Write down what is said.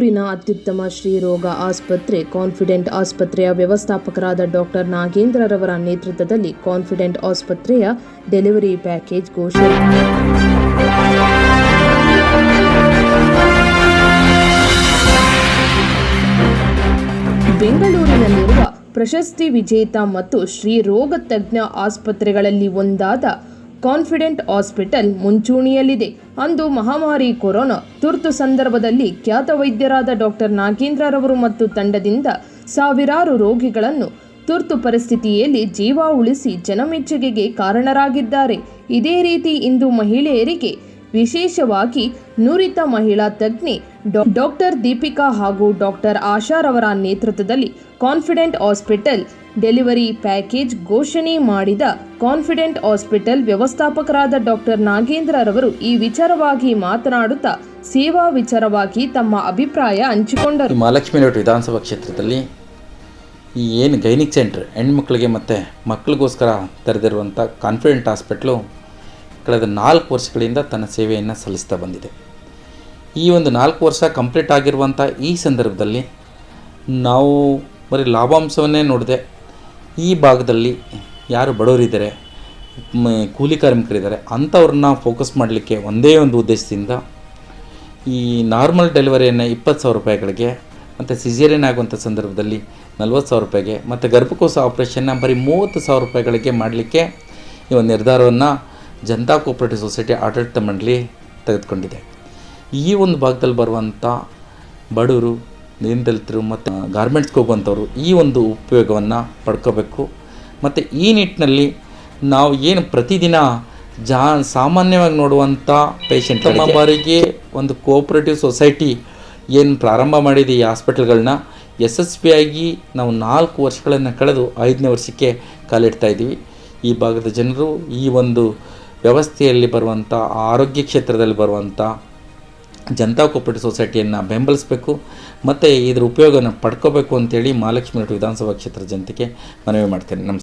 ಬೆಂಗಳೂರಿನ ಅತ್ಯುತ್ತಮ ಶ್ರೀರೋಗ ಆಸ್ಪತ್ರೆ, ಕಾನ್ಫಿಡೆಂಟ್ ಆಸ್ಪತ್ರೆಯ ವ್ಯವಸ್ಥಾಪಕರಾದ ಡಾಕ್ಟರ್ ನಾಗೇಂದ್ರರವರ ನೇತೃತ್ವದಲ್ಲಿ ಕಾನ್ಫಿಡೆಂಟ್ ಆಸ್ಪತ್ರೆಯ ಡೆಲಿವರಿ ಪ್ಯಾಕೇಜ್ ಘೋಷಣೆ. ಬೆಂಗಳೂರಿನಲ್ಲಿರುವ ಪ್ರಶಸ್ತಿ ವಿಜೇತ ಮತ್ತು ಶ್ರೀ ರೋಗ ತಜ್ಞ ಆಸ್ಪತ್ರೆಗಳಲ್ಲಿ ಒಂದಾದ ಕಾನ್ಫಿಡೆಂಟ್ ಹಾಸ್ಪಿಟಲ್ ಮುಂಚೂಣಿಯಲ್ಲಿದೆ. ಅಂದು ಮಹಾಮಾರಿ ಕೊರೋನಾ ತುರ್ತು ಸಂದರ್ಭದಲ್ಲಿ ಖ್ಯಾತ ವೈದ್ಯರಾದ ಡಾಕ್ಟರ್ ನಾಗೇಂದ್ರರವರು ಮತ್ತು ತಂಡದಿಂದ ಸಾವಿರಾರು ರೋಗಿಗಳನ್ನು ತುರ್ತು ಪರಿಸ್ಥಿತಿಯಲ್ಲಿ ಜೀವ ಉಳಿಸಿ ಜನಮೆಚ್ಚುಗೆಗೆ ಕಾರಣರಾಗಿದ್ದಾರೆ. ಇದೇ ರೀತಿ ಇಂದು ಮಹಿಳೆಯರಿಗೆ ವಿಶೇಷವಾಗಿ ನುರಿತ ಮಹಿಳಾ ತಜ್ಞೆ ಡಾಕ್ಟರ್ ದೀಪಿಕಾ ಹಾಗೂ ಡಾಕ್ಟರ್ ಆಶಾರವರ ನೇತೃತ್ವದಲ್ಲಿ ಕಾನ್ಫಿಡೆಂಟ್ ಹಾಸ್ಪಿಟಲ್ ಡೆಲಿವರಿ ಪ್ಯಾಕೇಜ್ ಘೋಷಣೆ ಮಾಡಿದ ಕಾನ್ಫಿಡೆಂಟ್ ಹಾಸ್ಪಿಟಲ್ ವ್ಯವಸ್ಥಾಪಕರಾದ ಡಾಕ್ಟರ್ ನಾಗೇಂದ್ರರವರು ಈ ವಿಚಾರವಾಗಿ ಮಾತನಾಡುತ್ತಾ ಸೇವಾ ವಿಚಾರವಾಗಿ ತಮ್ಮ ಅಭಿಪ್ರಾಯ ಹಂಚಿಕೊಂಡರು. ಮಹಾಲಕ್ಷ್ಮಿ ಲೇಔಟ್ ವಿಧಾನಸಭಾ ಕ್ಷೇತ್ರದಲ್ಲಿ ಈ ಏನು ಗೈನಿಕ್ ಸೆಂಟ್ರ್ ಹೆಣ್ಮಕ್ಳಿಗೆ ಮತ್ತು ಮಕ್ಕಳಿಗೋಸ್ಕರ ತೆರೆದಿರುವಂಥ ಕಾನ್ಫಿಡೆಂಟ್ ಹಾಸ್ಪಿಟ್ಲು ಕಳೆದ ನಾಲ್ಕು ವರ್ಷಗಳಿಂದ ತನ್ನ ಸೇವೆಯನ್ನು ಸಲ್ಲಿಸ್ತಾ ಬಂದಿದೆ. ಈ ಒಂದು ನಾಲ್ಕು ವರ್ಷ ಕಂಪ್ಲೀಟ್ ಆಗಿರುವಂಥ ಈ ಸಂದರ್ಭದಲ್ಲಿ ನಾವು ಬರೀ ಲಾಭಾಂಶವನ್ನೇ ನೋಡಿದೆ ಈ ಭಾಗದಲ್ಲಿ ಯಾರು ಬಡವರಿದ್ದಾರೆ ಕೂಲಿ ಕಾರ್ಮಿಕರಿದ್ದಾರೆ ಅಂಥವ್ರನ್ನ ಫೋಕಸ್ ಮಾಡಲಿಕ್ಕೆ ಒಂದೇ ಒಂದು ಉದ್ದೇಶದಿಂದ ಈ ನಾರ್ಮಲ್ ಡೆಲಿವರಿಯನ್ನು ಇಪ್ಪತ್ತು ಸಾವಿರ ರೂಪಾಯಿಗಳಿಗೆ ಮತ್ತು ಸಿಜೇರಿಯನ್ ಆಗುವಂಥ ಸಂದರ್ಭದಲ್ಲಿ ನಲ್ವತ್ತು ಸಾವಿರ ರೂಪಾಯಿಗೆ ಮತ್ತು ಗರ್ಭಕೋಶ ಆಪ್ರೇಷನ್ನ ಬರೀ ಮೂವತ್ತು ಸಾವಿರ ರೂಪಾಯಿಗಳಿಗೆ ಮಾಡಲಿಕ್ಕೆ ಈ ಒಂದು ನಿರ್ಧಾರವನ್ನು ಜನತಾ ಕೋಪರೇಟಿವ್ ಸೊಸೈಟಿ ಆಡಳಿತ ಮಂಡಳಿ ತೆಗೆದುಕೊಂಡಿದೆ. ಈ ಒಂದು ಭಾಗದಲ್ಲಿ ಬರುವಂಥ ಬಡವರು ದೀನದಲಿತರು ಮತ್ತು ಗಾರ್ಮೆಂಟ್ಸ್ಗೆ ಹೋಗುವಂಥವ್ರು ಈ ಒಂದು ಉಪಯೋಗವನ್ನು ಪಡ್ಕೋಬೇಕು. ಮತ್ತು ಈ ನಿಟ್ಟಿನಲ್ಲಿ ನಾವು ಏನು ಪ್ರತಿದಿನ ಜಾ ಸಾಮಾನ್ಯವಾಗಿ ನೋಡುವಂಥ ಪೇಷಂಟ್ ನಮ್ಮ ಬಾರಿಗೆ ಒಂದು ಕೋಆಪರೇಟಿವ್ ಸೊಸೈಟಿ ಏನು ಪ್ರಾರಂಭ ಮಾಡಿದೆ ಈ ಹಾಸ್ಪಿಟಲ್ಗಳನ್ನ ಯಶಸ್ವಿಯಾಗಿ ನಾವು ನಾಲ್ಕು ವರ್ಷಗಳನ್ನು ಕಳೆದು ಐದನೇ ವರ್ಷಕ್ಕೆ ಕಾಲಿಡ್ತಾ ಇದ್ದೀವಿ ಈ ಭಾಗದ ಜನರು ಈ ಒಂದು ವ್ಯವಸ್ಥೆಯಲ್ಲಿ ಬರುವಂಥ, ಆರೋಗ್ಯ ಕ್ಷೇತ್ರದಲ್ಲಿ ಬರುವಂಥ ಜನತಾ ಕೋಪರೇಟಿವ್ ಸೊಸೈಟಿಯನ್ನು ಬೆಂಬಲಿಸಬೇಕು, ಮತ್ತು ಇದ್ರ ಉಪಯೋಗನ ಪಡ್ಕೋಬೇಕು ಅಂತೇಳಿ ಮಹಾಲಕ್ಷ್ಮಿ ವಿಧಾನಸಭಾ ಕ್ಷೇತ್ರ ಜನತೆಗೆ ಮನವಿ ಮಾಡ್ತೇನೆ. ನಮಸ್ಕಾರ